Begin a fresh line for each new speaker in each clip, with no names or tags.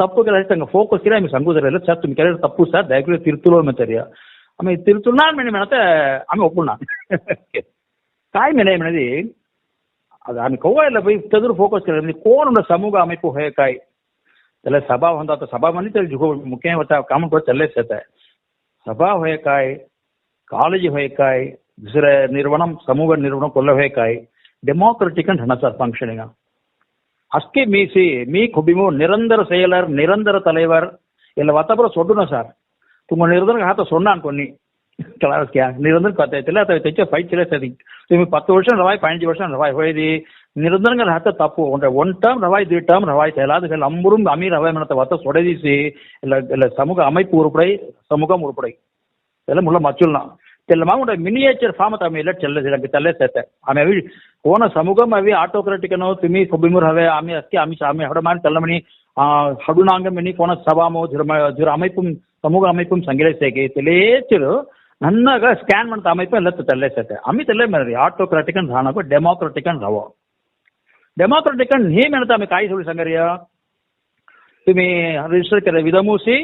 ತಪ್ಪು ಅಷ್ಟೇ ಫೋಕಸ್ ಇಲ್ಲ ಆಮೇಲೆ ಸಂಗೋದರೆಲ್ಲ ಸರ್ ತುಂಬ ಕೆರೆ ತಪ್ಪು ಸರ್ ದಯವಿಟ್ಟು ತಿರುತ್ತಲೋ ಮೆತ್ತರಿಯ ಆಮೇಲೆ ತಿರುತ್ತುಲ್ಲ ಮೇಡಮ್ ಏನತ್ತೆ ಆಮೇಲೆ ಒಪ್ಪುಣ್ಣ ತಾಯಿ ಮೇಲೆ ಏನಿದೆ ಅದು ಆమె ಕವ್ವ ಇಲ್ಲ ಬೈ ತೆಗೆದ್ರು ಫೋಕಸ್ ಕೇಳಿ ಕೋನ ಸಮೂಹ ಆಮೇಲೆ ಹೋಯಕಾಯಿ ಎಲ್ಲ ಸಭಾ ಹೊಂದಾತ ಸಭಾ ಮಂದಿ ತಲೆ ಜುಗೋ ಮುಖ್ಯ ಹೊತ್ತ ಕಾಮನ್ ಕೊಟ್ಟು ತಲೆ ಸೇತ ಸಭಾ ಹೋಯಕಾಯಿ ಕಾಲೇಜ್ ಹೋಯಕಾಯಿ ದುಸರೆ ನಿರ್ವಹಣಂ ಸಮೂಹ ನಿರ್ವಹಣ ಕೊಲ್ಲ ಹೋಯಕಾಯಿ ಡೆಮೋಕ್ರೆಟಿಕ್ ಅಂತ ಹಣ ಸರ್ ಫಂಕ್ಷನಿಂಗ அஸ்கி மீசி மீ குபிமு నిరంతర செயலர் నిరంతర தலைவர் ఇలా వత్తపుర సొడ్డున సార్ తుంగ నిరంతరంగా హాత సొన్నా అనుకోని నిరంతరం కథ తెలియ అతను తెచ్చే ఫైట్ చేయలేదు మేము పత్తు వర్షం రవాయి పన్నెండు వర్షం రవాయి పోయేది నిరంతరంగా రాత తప్పు ఉంటాయి వన్ టర్మ్ రవాయి త్రీ టర్మ్ రవాయి తెలాదు అమ్మరం అమీ రవాయి మన వత్త సొడదీసి ఇలా ఇలా సముఖ அமைப்பு உருப்படை சமூகம் உருப்படை இதெல்லாம் முள்ள மச்சுலாம் தெல்லமாக உண்ட மினியேச்சர் ஃபார்மத்தை அவன் இல்லை செல்ல எனக்கு தெல்ல சேர்த்தேன் அவன் कौन समुगम अभी आटोक्रेटिक नो, तिमी कुबिमुर हवे, आमी अस्के आमी शामी हड़मान चलमनी हड़ुनांग मिनी कौन सभा मो धर्म धर अमेपुम, समुग अमेपुम संगले से के तले चलो नन्ना का स्कैन मन तामे पे लत तले से थे अमी तले मेरे आटोक्रेटिक न धाना को डेमोक्रेटिक न रहो डेमोक्रेटिक न ही मेरे तामे काई थोड़ी संगरिया। तिमी रिसर्च करे विदमूसी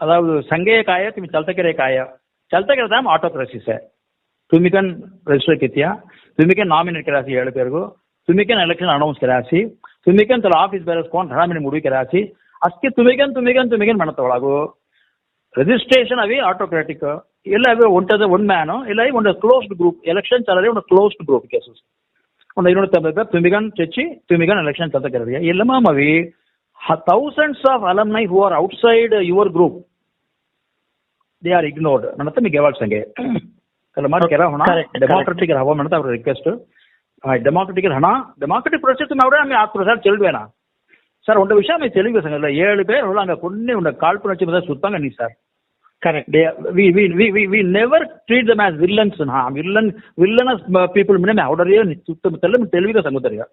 अलाव संगे काया, तिमी चलते करे काया। चलते करे तामे आटोक्रेसी से। तुम्ही ರಿಜಿಸ್ಟರ್ रजिस्टर कितिया ನಾಮಿನೇಟ್ ಕರಾಸಿ ಎರಡು ಏಳು ಪೇರ್ಗೂ तुम्ही ಎಲೆಕ್ಷನ್ ಅನೌನ್ಸ್ अनाउन्स करायची ತಲ ಆಫೀಸ್ त्याला ऑफिस ಬೇರೆಸ್ ಮುಡಿ करायची ಅಷ್ಟೇ तुम्ही कॅन तुम्ही कॅन ಒಳಗು ರಿಜಿಸ್ಟ್ರೇಷನ್ ಅವಿ ಆಟೋಕ್ರಾಟಿಕ್ ಇಲ್ಲ ಅವಿ ಒಂಟದ ಒನ್ ಮ್ಯಾನ್ ಇಲ್ಲ ಒಂದು ಕ್ಲೋಸ್ಡ್ ಗ್ರೂಪ್ ಎಲೆಕ್ಷನ್ ಚಲರೆ ಒಂದು ಕ್ಲೋಸ್ಡ್ ಗ್ರೂಪ್ ಕೇಸಸ್ ಒಂದು ಐನೂರ ತೊಂಬತ್ತು ರೂಪಾಯಿ ಚಚ್ಚಿ ತುಮಿಗನ್ ಎಲೆಕ್ಷನ್ ಅಂತ ಕರೆದಿದೆ. ಇಲ್ಲ ಮ್ಯಾಮ್ ಅವಿ thousands of alumni who are outside your group they are ignored ನನ್ನ ತಮಗೆ ಗೆವಾಡ್ ಸಂಗೆ त्याला मार्क केला होणार डेमोक्रेटिक राहावं म्हणत आपलं रिक्वेस्ट డెమోక్రటిక్ హనా డెమోక్రటిక్ ప్రొసెస్ ఉన్నాడే ఆమె ఆత్మసారి తెలివేనా సార్ ఉండే విషయం మీకు తెలుగు సంగతిలో ఏడు పేరు అంగ కొన్ని ఉండే కాల్పులు వచ్చి మీద సుత్తంగా నీ sir
correct
we never treat them as villains villain villains people మీద అవుడరియో తెల్ల తెలివిగా సంగుతారు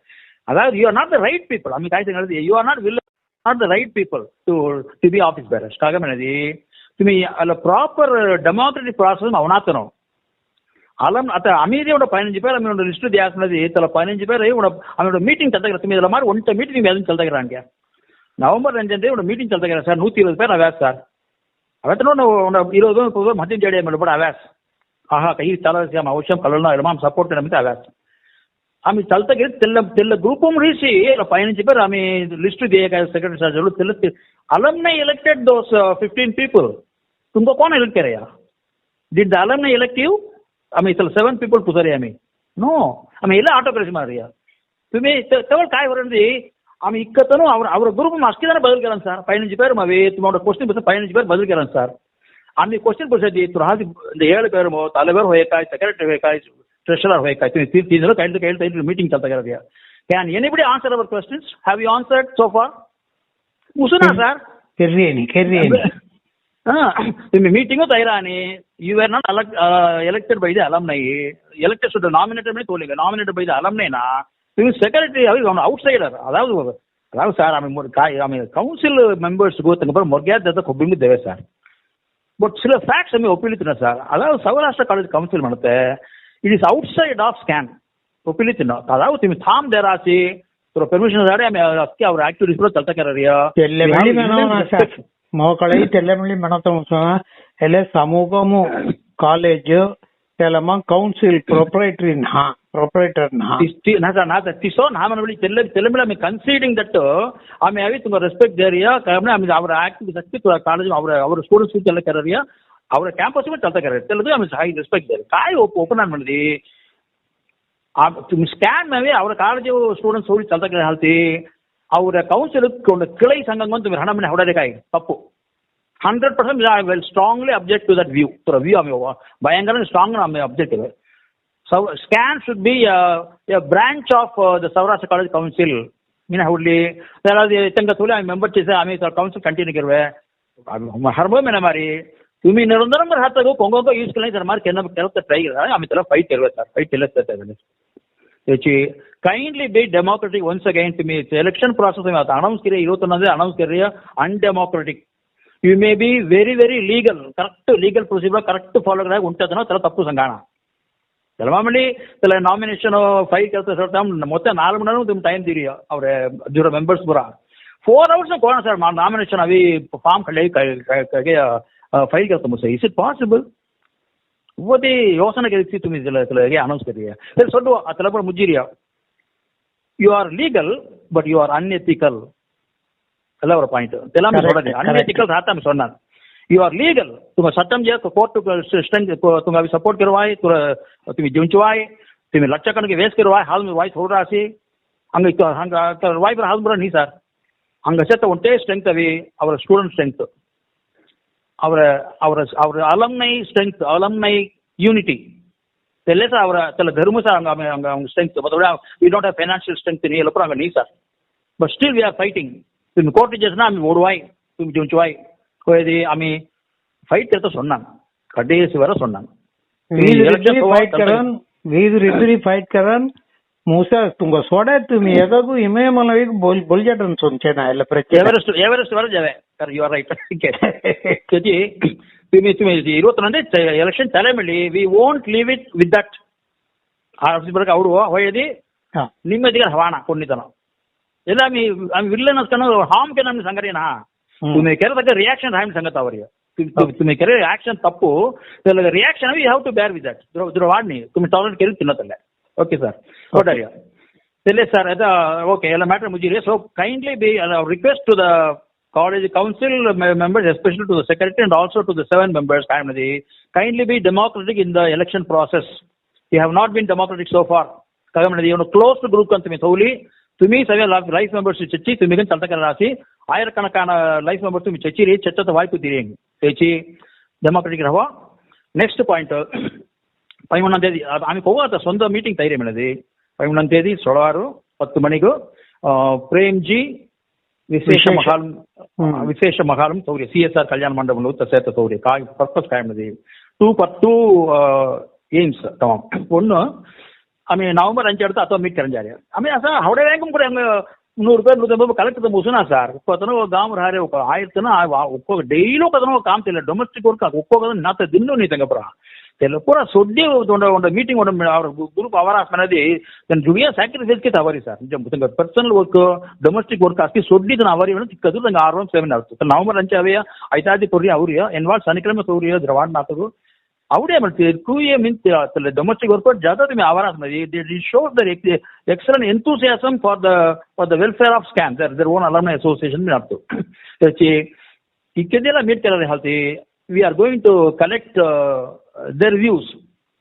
అదావదు you are not the right people ఆమె కాయ you are not villain not the right people to to be office bearers కాగమైనది మీ అలా ప్రాపర్ డెమోక్రటిక్ ప్రాసెస్ అవునాతనం అలం అత అమీది ఉన్న పదినஞ்சు పేరు మీ లిస్టు చేస్తున్నది తల పదినஞ்சு பேர் அவனோட மீட்டிங் தந்துக்கிற சுமி இதில் மாதிரி ஒன்ட்ட மீட்டிங் வேணும் தந்துக்கிறாங்க நவம்பர் ரெண்டாம் தேதி உன்னோட மீட்டிங் தந்துக்கிறேன் சார் நூற்றி இருபது பேர் அவேஸ் சார் அவத்தனோட உன்னோட இருபது பேர் முப்பது பேர் மத்தியம் தேடி மேலே அவேஸ் ఆహా కయ్యి చాలా అవసరం కలలో ఇరమాం సపోర్ట్ నమ్మితే అవే ఆమె తలతగి తెల్ల తెల్ల గ్రూపం రీసి పైన చెప్పారు ఆమె లిస్ట్ దేయక సెక్రటరీ సార్ తెల్ల alumni elected those fifteen people ఇంకో కోన ఎలక్టారయ్యా డిడ్ ద అలమ్నే ఎలక్టివ్ आम्ही सेवन पीपल पुजारी आम्ही नो आम्ही ಎಲ್ಲ ಆಟೋಕ್ರೆಸಿ ಮಾಡ್ರಿ तुम्ही தவிர काय வரண்டி ஆமி இக்கத்தனும் அவர் அவர் குரூப் அஸ்கி தானே பதில் கேட்கலாம் சார் பதினஞ்சு பேர் உங்களோட கொஸ்டின் பற்றி பதினஞ்சு பேர் பதில் கேட்கலாம் சார் அன்னைக்கு கொஸ்டின் பற்றி துராசி இந்த ஏழு பேருமோ தலைவர் ஹோயக்காய் செக்ரட்டரி ஹோயக்காய் ట్రెషరర్ హోయకాయ్ తీసిన కైండ్ కైండ్ కైండ్ మీటింగ్ చల్తా కదా can anybody answer our questions have you answered so far ముసునా sir
కెర్రీ
in the meeting of Irani, you were not elect, uh, elected by the alumni. Elected should nominated by the nominated by the alumni. Na, you secretary, I was outsider. அதாவது அதாவது sir அவன் அவன் council மெம்பர்ஸுக்கு ஒருத்தங்க மொர்கியாதத்தை கொப்பிங்க தேவை sir but சில facts அவன் ஒப்பிழுத்தினா sir அதாவது Saurashtra college council மனத்த it is outside of scan ஒப்பிழுத்தினா அதாவது திமி தாம் தேராசி பெர்மிஷன் ஆమె ಅವ್ರ ಆಕ್ಟಿವ್ ರಿಸ್ಪೋನ್ಸ್ ತಲ್ತಕರರಿಯ
మొక్కలైతే ఎల్లమిల్లి మనతో ఎల్లే సమూహము ಕಾಲೇಜು ಕೆಲಮ ಕೌನ್ಸಿಲ್ ಪ್ರೊಪ್ರೈಟ್ರಿ ನಾ ಪ್ರೊಪ್ರೈಟರ್
ನಾ ನಾತ ತಿಸೋ ನಾಮನ ಬಿಳಿ ತೆಲ್ಲ ತೆಲ್ಲಮಿಳ ಆಮೆ ಕನ್ಸಿಡಿಂಗ್ ದಟ್ ಆಮೆ ಅವಿ ತುಂಬ ರೆಸ್ಪೆಕ್ಟ್ ದೇರಿಯ ಕಾರಣ ಆಮೆ ಅವರ ಆಕ್ಟಿವ್ ಶಕ್ತಿ ಕಾಲೇಜ್ ಅವರ ಅವರ ಸ್ಟೂಡೆಂಟ್ಸ್ ಎಲ್ಲ ಕರರಿಯ ಅವರ ಕ್ಯಾಂಪಸ್ ಮೇಲೆ ಚಲ್ತಾ ಕರರಿ ತೆಲ್ಲದು ಆಮೆ ಹೈ ರೆಸ್ಪೆಕ್ಟ್ ದೇರಿ ಕಾಯ್ ಓಪ್ ಓಪನ್ ಆನ್ ಮಾಡಿದಿ ಆ ಸ್ಕ್ಯಾನ್ ಮೇಲೆ ಅವರ ಕಾಲೇಜು ಸ್ಟೂಡೆಂಟ್ಸ್ ಹೋಗಿ ಚಲ್ತಾ ಕರೆ ಹಾಲ್ತಿ ಅವರ ಕೌನ್ಸಿಲ್ ಒಂದು ಕಿಳೈ ಸಂಘಂಗೊಂದು ಹಣವನ್ನು ಹೊಡೆದಕ್ಕಾಗಿ ತಪ್ಪು hundred percent will strongly object to that view view ಭಯಂಕರ ಸ್ಟ್ರಾಂಗ್ ಅಬ್ಜೆಕ್ಟ್ ಇದೆ scan should be branch of the Saurashtra college council మినహుళ్ళి అది ఇతంగా తోలి ఆమె మెంబర్ చేసి ఆమె కౌన్సిల్ కంటిన్యూ కిరవే హర్మోమేనా మరి ఇవి నిరంతరం మరి హత్తకు కొంగొంగ యూజ్ కిలో మరి కింద కెలత ట్రై కదా ఆమె తల ఫైట్ తెలియదు సార్ ఫైట్ తెలియదు సార్ ट्राय करा आम्ही त्याला फाईट केलं सर फाईट केलंच तर त्यावेळेस त्याची kindly be democratic once again तुम्ही इलेक्शन प्रोसेस तुम्ही आता अनाऊन्स केली ಇವತ್ತೊಂದೇ ಅನೌನ್ಸ್ केली undemocratic you may be very very legal correct legal procedure correct follow ಉಂಟದನೋ त्याला ತಪ್ಪು ಸಂಗಾಣ त्याला म्हणली त्याला नॉमिनेशन फाईल करता सर ಮೊತ್ತ ನಾಲ್ಕು ಮಣನು तुम्ही टाइम दिली ಅವ್ರ ಜೂರ ಮೆಂಬರ್ಸ್ ಪುರ फोर आवर्स में कोण सर नॉमिनेशन अभी फॉर्म खड़े फाईल करतो मुझसे इज इट पॉसिबल वो ती योजना करी तुम्ही गे अनाउंस करी तर सोडू त्याला पण मुज्जिरिया you are legal but you are unethical అలా ఒక పాయింట్ తెలా చూడండి అన్ని ఎథికల్ రాత సొన్నాను యు ఆర్ లీగల్ తుమ చట్టం చేత కోర్టు స్ట్రెంగ్ తుమ అవి సపోర్ట్ करवाए तुम जुंचवाए तुम लक्ष्य कण के वेस करवाए हाल में वाइस हो रहा सी। हंग हंग वाइफ हाल में नहीं सर हंग அவரை அவரை அவர் அலம்னை ஸ்ட்ரென்த் அலம்னை யூனிட்டி தெரியல சார் அவரை சில தரும சார் அங்கே அவங்க அவங்க அவங்க ஸ்ட்ரென்த் மற்றபடி we not have financial strength நீ எழுப்புறாங்க நீ sir but still we are fighting ನಿಮ್ಮ ಕೋರ್ಟಿಜಸ್ನ ಆಮಿ ಓಡುವಾಯ್ ತುಂಬ ಜುಂಚುವಾಯ್ ಕೊಯ್ದಿ ಆಮಿ ಫೈಟ್ ಇರ್ತ ಸೊನ್ನಾನ್ ಕಡ್ಡೇಸಿ ವರ ಸೊನ್ನಾನ್
ವೀದುರಿ ಫೈಟ್ ಕರನ್ ವೀದುರಿ ஃபைட் கரன் ಮೂಸಾಗ್ತುಂಗ ಸೋಡಾಯ್ತು ತುಂಬಿ ಯಾಕಾಗೂ ಹಿಮೆ ಮಲವಿಗೆ ಬೋಲ್ ಬೋಲ್ಜಾಟನ್ ಸೊಂಚೇನ ಎಲ್ಲ ಪ್ರತಿ
ಎವರೆಸ್ಟ್ ಎವರೆಸ್ಟ್ ವರ ಜಾವೆ sir you are right Jyoti ತುಮಿ ತುಮಿ ಇರುವತ್ತೊಂದೆ ಎಲೆಕ್ಷನ್ ತಲೆ ಮಾಡಿ we won't leave it with that RC ಬರಕ ಅವರು ಹೊಯ್ಯದಿ ನಿಮ್ಮದಿಗೆ ಹವಾಣ ಕೊಂಡಿತನ ಎಲ್ಲ ಮಿ ಆಮ್ ವಿಲ್ಲನ್ ಅನ್ಸ್ಕೊಂಡು ಹಾಮ್ ಕೆ ನಮ್ಮ ಸಂಗರಿನ
ತುಮಿ
ಕೆರೆ ರಿಯಾಕ್ಷನ್ ಹಾಮ್ ಸಂಗತ ಅವರಿಗೆ ತುಮಿ ಕೆರೆ ಆಕ್ಷನ್ ತಪ್ಪು reaction you have to bear with that ದುರ ವಾಡ್ನಿ ತುಮಿ ಟಾಲರೆಂಟ್ ಕೆರೆ ತಿನ್ನತಲ್ಲೇ ಓಕೆ ಸರ್ ಟೋಟಲಿ ಇಲ್ಲ ಸರ್ ಅದು ಓಕೆ ಎಲ್ಲ matter ಮುಗಿರಿ so kindly be request to the college council members, especially to the secretary and also to the seven members, kindly be democratic in the election process. You have not been democratic so far. ಇವನು close group ಅಂತ means ಹೋಗ್ಲಿ ತುಮಿ ಸವೆ life members ಚಚ್ಚಿ ತುಮಿಗೆ ಚಂತಕರ ರಾಸಿ ಆಯರ ಕಣಕಾನ ಲೈಫ್ ಮೆಂಬರ್ಸ್ ತುಮಿ ಚಚ್ಚಿರಿ ಚಚ್ಚತ ವಾಯ್ಪು ತಿರಿಯಂಗೆ ಚಚ್ಚಿ ಡೆಮೋಕ್ರೆಟಿಕ್ ರವ ನೆಕ್ಸ್ಟ್ ಪಾಯಿಂಟ್ பதிமூணாம் தேதி ఆమె పోవాత సొంత మీటింగ్ ధైర్యమైనది పదిమూడవ తేదీ సోమవారు పత్తు మణికు ప్రేమ్జీ విశేష మహాలం విశేష మహాలం సౌర్య సిఎస్ఆర్ కళ్యాణ మండపంలో சேர்த்த సౌర్య కా పర్పస్ కాయమది டூ பர் டூ எய்ம்ஸ் தமாம் ஒன்று ஆமே நவம்பர் அஞ்சு அடுத்து அத்தோ மீட் கரைஞ்சாரு ஆமே சார் அவடே வேங்கும் கூட எங்க நூறு பேர் நூற்றம்பது பேர் கலெக்டர் மூசுனா சார் ஒத்தனோ காம் ராரே ஒக்க ஆயிரத்துனா ஒக்கோ டெய்லியும் ஒக்கோ காம் தெரியல டொமஸ்டிக் ஒர்க் ஒக்கோ நாத்த தின்னு நீ தங்கப்புறான். ನೀ ತಂಗಪ್ರ त्याला पुरा सोडली ಒಂದು ಮೀಟಿಂಗ್ ಒಂದು ಅವ್ರ ಗ್ರೂಪ್ ಅವರ ಅನ್ನೋದು त्यांना जुडिया सॅक्रिफाईस किती आवारी सर म्हणजे पर्सनल वर्क डोमेस्टिक वर्क असती सोडली तर आवारी म्हणून कधी ತಂಗ ಆರ್ ಒನ್ ಸೆವೆನ್ ಆಗುತ್ತೆ तर नोव्हेंबर अंचे अवे ಐತಾದಿ ಕೊರ್ರಿ ಅವ್ರಿ ಎನ್ವಾಲ್ ಶನಿಕ್ರಮ ತೋರಿ द्रवाड नातगो आवडे म्हणते कुये मीन डोमेस्टिक वर्क ज्यादा तुम्ही आवार मध्ये shows their excellent enthusiasm for the for the welfare of scam their their own अलमनाय association मी लागतो त्याची इतके मीट करायला हालते we are going to collect their views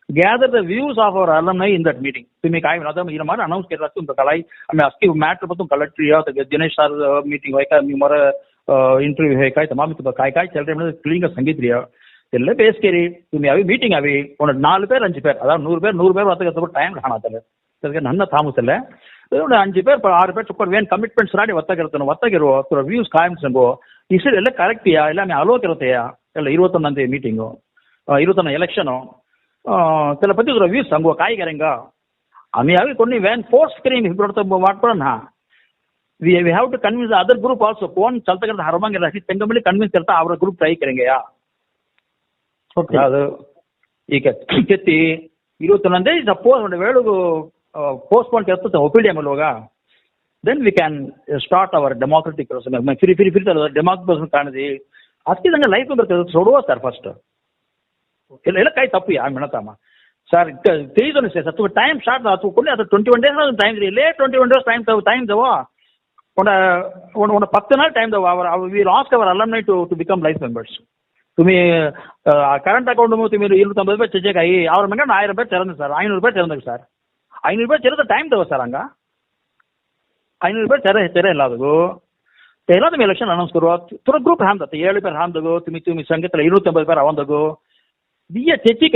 gather the views of our alumni in that meeting तुम्ही काय म्हणा मी मला announce केला तुमचं कलाई आम्ही असकी मॅटर पासून कलेक्ट या दिनेश सर मीटिंग होय का मी मरा इंटरव्ह्यू होय काय तर मग मी तुला काय काय चालते म्हणजे क्लिंग सांगितली ಎಲ್ಲ ಬೇಸ್ ಕೇರಿ तुम्ही ಅವಿ ಮೀಟಿಂಗ್ ಅವಿ ಒಂದು ನಾಲ್ಕು பேர் அஞ்சு பேர் அதாவது நூறு பேர் நூறு பேர் வரத்துக்கு டைம் ಕಾಣತ್ತಲ್ಲ ಅದಕ್ಕೆ ನನ್ನ ತಾಮಸಲ್ಲ ಒಂದು ಅಂಜು பேர் ಆರು பேர் ಚುಕ್ಕ ವೇನ್ ಕಮಿಟ್ಮೆಂಟ್ಸ್ ರಾಡಿ ಒತ್ತಾಗಿರ್ತಾನೆ ಒತ್ತಾಗಿರುವ ತುರ ವ್ಯೂಸ್ ಕಾಯಂ ಸಂಗೋ ಇಷ್ಟು ಎಲ್ಲ ಕರೆಕ್ಟಿಯಾ ಇಲ್ಲ ಆಮೇಲೆ ಅಲೋಕ್ ಇರುತ್ತೆಯಾ ಇಲ್ಲ இருபத்தொன்னாம் தேதி ಮೀಟಿಂಗು ಇರುವತ್ತೊಂದು ಎಲೆಕ್ಷನು சில பேர்த்துக்கு ரிவ்யூஸ் அங்கே காய்கறிங்க அமையாவே கொண்டு வேன் ஃபோர்ஸ் கிரீம் இப்படி ಮಾಡ್ಕೊಳ್ಳೋಣ we we have to convince other group also phone ಚಲ್ತಕ್ಕಂಥ ಹರಮಂಗಿಲ್ಲ ತೆಂಗಮಲ್ಲಿ ಕನ್ವಿನ್ಸ್ ಇರ್ತಾ ಅವರ ಗ್ರೂಪ್ ಟ್ರೈ ಕರೆಂಗೆಯಾ
ಓಕೆ
ಅದು ಈಗ ಕೆತ್ತಿ ಇರುವತ್ತೊಂದೇ ಸಪೋಸ್ ಒಂದು ವೇಳೆ ಪೋಸ್ಟ್ಪೋನ್ ಕೆತ್ತುತ್ತೆ ಒಪಿಡಿಯಂ ಅಲ್ವಾಗ then we can start our democratic process free free free democratic process ಕಾಣದಿ ಅಷ್ಟಿದಂಗೆ ಲೈಫ್ ಬರ್ತದೆ सोडवा ಸರ್ ಫಸ್ಟ್ ಇಲ್ಲ ಇಲ್ಲ ಕೈ ತಪ್ಪು ಯಾ ಮಿಣತಮ್ಮ ಸರ್ ತಿಳಿದೋನಿ ಸರ್ ಸತ್ತು ಟೈಮ್ ಶಾರ್ಟ್ ಆತು ಕೊನೆ ಅದು ಟ್ವೆಂಟಿ ಒನ್ ಡೇಸ್ ಟೈಮ್ ಇದೆ ಲೇ twenty one days time time ದವ ಒಂದು ಒಂದು ಒಂದು பத்து நாள் time ದವ our we last our alumni to to become life members तुम्ही கரண்ட் அக்கௌண்ட் மூலம் तुम्ही இருபத்தொம்பது ரூபாய் செக் ஆகி அவர் மட்டும் ஆயிரம் பேர் திறந்து சார் ஐநூறு பேர் திறந்துங்க சார் ஐநூறு பேர் திறந்த டைம் தவ சார் அங்கே ஐநூறு பேர் திற திற இல்லாதது ಪೇಲಾ ತುಮಿ ಎಲೆಕ್ಷನ್ ಅನೌನ್ಸ್ ಕೊರುವ ತುರ ಗ್ರೂಪ್ ಹ್ಯಾಂಡ್ ಅತ್ತ ಏಳು ಪೇರ್ ಹ್ಯಾಂಡ್ ಅಗೋ ತುಮಿ ತುಮಿ ಸಂಗತಲ ಇರು ತಂಬ ಪೇರ್ ಅವಂದ ಅಗೋ we are ಚೆಚಿ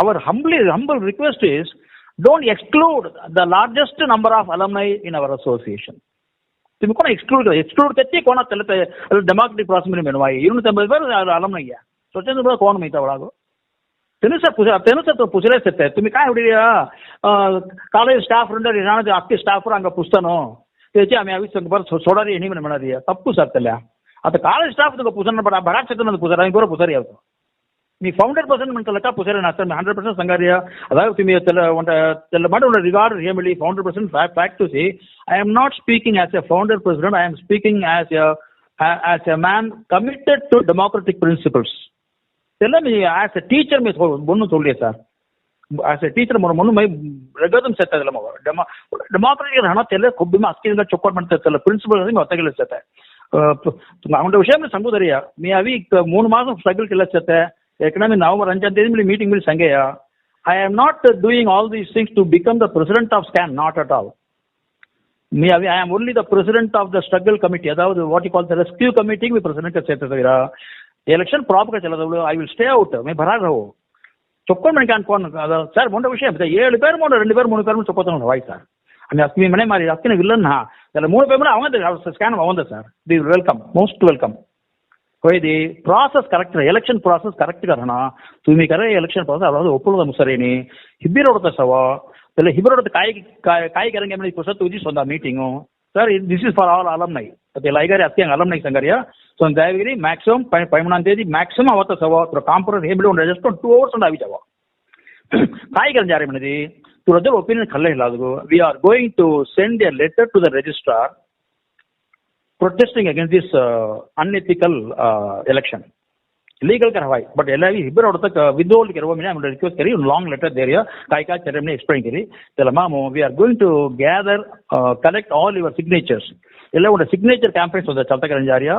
our humbly humble request is don't exclude the largest number of alumni in our association ತುಮಿ ಕೊನ ಎಕ್ಸ್ಕ್ಲೂಡ್ ಎಕ್ಸ್ಕ್ಲೂಡ್ ಕೆಚಿ ಕೊನ ತೆಲತೆ ಪೇ ಅಲ್ಲ ಡೆಮೋಕ್ರಟಿಕ್ ಪ್ರಾಸೆಸ್ ಮೇ ಮೆನುವಾ ಇರು ತಂಬ ಪೇರ್ ಅಲಮ್ನೈ ಯಾ? ಸೋಚೆನ ಬರ ಮೈತ ಅವಳ ಅಗೋ ತೆನಸ ಪುಸ ತೆನಸ ತ ಪುಸಲೇ ಸತ್ತೆ ತುಮಿ ಕಾಯ ಹುಡಿಯಾ ಕಾಲೇಜ್ ಸ್ಟಾಫ್ ರಂದ ರಿಜಾನ ಆಕ್ಟಿ ಸ್ಟಾಫ್ ರಂಗ ಪುಸ್ತನೋ. त्याची आम्ही आम्ही संकल्पना सोडारी येणी म्हण म्हणाली आहे. ತಪ್ಪು सर त्याला आता काल स्टाफ तुका पुसण पडा बरा क्षेत्र पुसार आम्ही बरोबर पुसारी येतो मी फाउंडर पर्सन म्हणतलं का पुसारी नासता हंड्रेड पर्सेंट सांगा रे तुम्ही त्याला म्हणटा- त्याला म्हणटा रिगार्ड हे मिळली founder person fact to see I am not speaking as a founder president I am speaking as a as a man committed to democratic principles त्याला मी ॲज अ टीचर मी बोलून सोडले सर ಆಸ್ ಎ ಟೀಚರ್ ಮನು ಮೈ ರಗದಂ ಸತ್ತಲ್ಲ ಮಗ ಡೆಮಾ ಡೆಮಾಕ್ರಟಿಕ್ ಹಣ ತೆಲ್ಲ ಕೊಬ್ಬಿ ಅಸ್ಕಿನಿಂದ ಚೊಕ್ಕೋಟ್ ಮಾಡ್ತಾ ಇರ್ತಲ್ಲ ಪ್ರಿನ್ಸಿಪಲ್ ನಿಮ್ಗೆ ಒತ್ತಾಗಿಲ್ಲ ಸತ್ತೆ ಅವನ ವಿಷಯ ಸಂಬುದರಿಯ ಮೀ ಅವಿ ಮೂರು ಮಾಸ ಸ್ಟ್ರಗಲ್ ಕಿಲ್ಲ ಸತ್ತೆ ಎಕನಾಮಿ ನವೆಂಬರ್ ಅಂಚಂತ ಮೀ ಮೀಟಿಂಗ್ ಮೀಲ್ ಸಂಗೆಯ I am not doing all these things to become the president of scan not at all మీ అవి I'm only the president of the struggle committee అదావదు what call the rescue committee me president చేస్తారు election ప్రాపర్గా చెల్లదు I will stay out మీ భరా రావు చొక్కని మనకి అనుకోను సార్ మొండ విషయం ఏడు పేరు మొండ రెండు పేరు మూడు பேர் చొప్పుతున్నాను వాయి సార్ அந்த அஸ்மி மனை மாதிரி அஸ்கின வில்லன்னா அதில் மூணு பேர் அவங்க ஸ்கேன் அவங்க sir the welcome most welcome இது process correct election process correct కదా తుమ్మి కరే ఎలక్షన్ ప్రాసెస్ అதாவது ఒప్పులదము సరేని హిబ్బీరోడత సవా இல்லை ஹிபரோட காய் காய்கறங்க எப்படி இப்போ சார் துஜி சொந்தா மீட்டிங்கும் sir this is for all alumni for all अलम नाही त्याला ಐಗಾರಿ ಅಸ್ತಿ अलम नाही ಸಂಗಾರಿಯ ಸೊ ದಯವಿರಿ ಮ್ಯಾಕ್ಸಿಮಮ್ ಪೈಮೂನಾಂ ತೇದಿ ಮ್ಯಾಕ್ಸಿಮಮ್ ಅವತ್ತ ಸವ ತುರ ಕಾಂಪುರ ಹೇಬಿಡಿ ಒಂದು ಜಸ್ಟ್ ಟೂ ಅವರ್ಸ್ ಒಂದು ಆವಿ ಸವ काय करन जा रहे म्हणजे तुला जर ओपिनियन खल्ले लागू we are going to send a letter to the registrar protesting against this uh, unethical uh, election. Legal करवाई बट एल आई हिबर होता विदोल्ड करवा मैंने हम रिक्वेस्ट करी लॉन्ग लेटर दे रहा काय काय चले हमने एक्सप्लेन करी चला मामो we are going to gather collect all your signatures இல்லை உங்களோட சிக்னேச்சர் கேம்பெயின்ஸ் வந்து சத்தக்கரஞ்சாரியா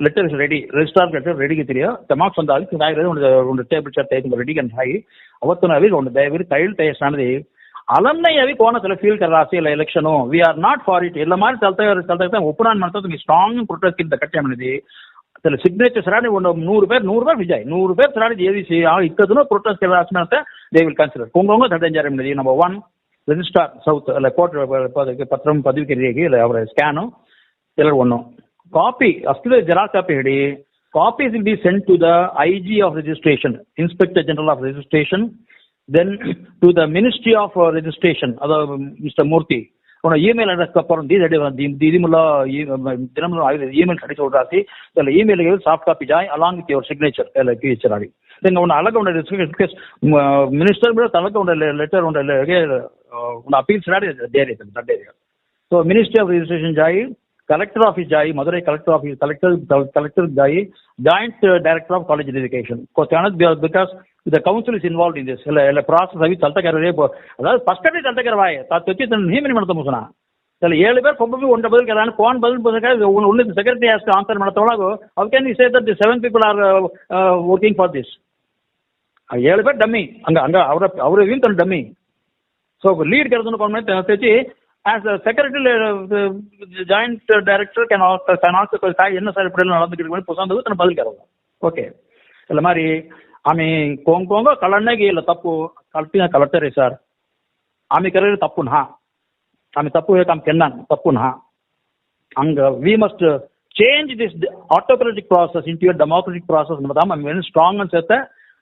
letter is ready registrar letter రెడీగా తెలియా టమాక్ సందాలి రాయలేదు ఉండు టేబుల్ చార్ట్ అయితే రెడీ కానీ హాయి అవత్తున అవి ఉండు దయవీరు కైలు తయారు అలమ్నై అవి కోణతల ఫీల్ రాసి ఇలా election we are not for it ఇలా మారి తలతయారు తలతగితే ఒప్పునాన్ని మనతో మీ స్ట్రాంగ్ ప్రొటెస్ట్ కింద కట్టామనేది అసలు సిగ్నేచర్స్ రాని ఉండ నూరు పేరు నూరు పేరు విజయ్ నూరు పేరు రాని ఏది ఇక్కదనో ప్రొటెస్ట్ రాసినంత దే విల్ కన్సిడర్ కొంగొంగ దడ్డంజారం నమ్మ వన్ ಆ ಇಕ್ಕದನ್ನು ಪ್ರೊಟೆಸ್ಟ್ ಕೆಲ ಆಸ್ಮೇಲೆ ದೇ ವಿಲ್ ಕನ್ಸಿಡರ್ ಕೊಂಗೊಂಗ ಧಡಂಜಾರ ಮಾಡಿದಿ ನಂಬರ್ ಒನ್ ರಿಜಿಸ್ಟ್ರಾರ್ ಸೌತ್ ಅಲ್ಲ ಕೋರ್ಟ್ ಪತ್ರಂ ಪದವಿ ಕೆರಿಯಾಗಿ ಇಲ್ಲ ಅವರ ಸ್ಕ್ಯಾನು ಎಲ್ಲರೂ ಒನ್ನು ಕಾಪಿ ಅಷ್ಟು ಜೆರಾಕ್ಸ್ ಕಾಪಿ ಹಿಡಿ copies will be send to the I G of registration inspector general of registration then to the Ministry of uh, Registration, other Mr. Murthy. on a email address ಕಪ್ಪರ್ the the ದಿದಿಮುಲ ದಿನಮುಲ email ಕಡಿ ಚೋಡ್ರಾಸಿ ತಲೆ email ಗೆ soft copy Joy along with your signature ಎಲ್ಲ ಕಿ ಚರಾಡಿ then ಅವನ ಅಲಗ ಉಂಡ request minister ಬಿಡ उन appeal से दे रहे थे दे रहे तो मिनिस्ट्री ऑफ़ रजिस्ट्रेशन जाई कलेक्टर ऑफ़िस जाई Madurai collector office collector collector जाई joint director of college education because the council is involve in this ఇలా ప్రాసెస్ అవి తలతగారు రేపు అதாவது ఫస్ట్ అనే తలతగారు వాయి తొచ్చి నియమని ಮಾಡ್ತಾ ಮುಸನ ಇಲ್ಲ ಏಳು ಬೇರು ಕೊಬ್ಬೊಬ್ಬಿ ಒಂಟ ಬದಲು ಕೇಳ ಕೋನ್ ಬದಲು ಬದಲು ಉಳ್ಳಿ ಸೆಕ್ರೆಟರಿ ಅಷ್ಟು answer ಮಾಡ್ತಾವಾಗ how can you say that the seven people are working for this ಏಳು ಬೇರು ಡಮ್ಮಿ ಹಂಗ ಹಂಗ ಅವರ ಅವರ in dummy So lead Garzano Permanent as a secretary uh, joint director can also can also தாய் என்ன sir இப்படி எல்லாம் நடந்துக்கிட்டு இருக்கு புசாந்தது தன பதில் கேட்கலாம் ஓகே இல்ல மாதிரி ఆమె కోంకోంగో కలన్నగి ఇలా తప్పు కలిపిన కలటరే సార్ ఆమె కరే తప్పు నా ఆమె తప్పు ఆమె కెన్నాను తప్పు నా అంగ we must change this autocratic process into democratic process అనుకుందాం ఆమె స్ట్రాంగ్ అని చేస్తే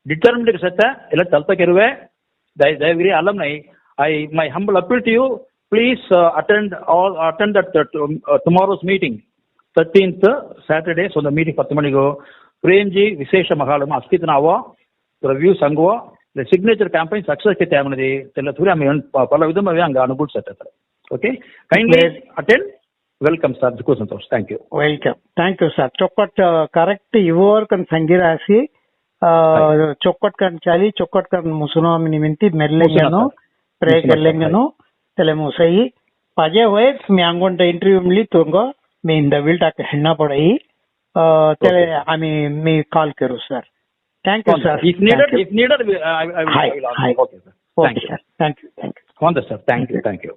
డిటర్మిన్డ్ చేస్తే ఇలా చల్తకెరువే దయవిరి అల్లం నై I my humble appeal to you, please uh, attend all attend that uh, tomorrow's meeting, 13th Saturday. So the meeting for tomorrow. Premji Vishesha Mahalama Askitanawa, the review Sangwa, the signature campaign success Kitamanade, Telathuram Palavidamavanga Anubut Saturday. Okay, kindly yes. attend. Welcome, sir. Thank welcome sir ಜಿಕು Santosh thank you
welcome thank you sir ಚೊಕ್ಕಟ್ correct ಇವರ್ ಕನ್ ಸಂಗಿರಾಸಿ ಚೊಕ್ಕಟ್ ಕಣ್ ಚಾಲಿ ಚೊಕ್ಕಟ್ ಕಣ್ ಮುಸುನಾಮಿ ನಿಮಿಂತಿ ಮೆಲ್ಲೆಗೇನು ಪ್ರೇಗೆಲ್ಲೆಂಗನು ತಲೆ ಮುಸೈ पाजे होय मी अंगोंट interview मिळली तुंग मी दविल टाक हेण्णा पडई त्याला आम्ही मी कॉल करू sir thank you sir if needed
if needed I, I will, I will Hi, answer. hi. okay sir
okay thank you sir thank you thank you
on the sir thank you thank you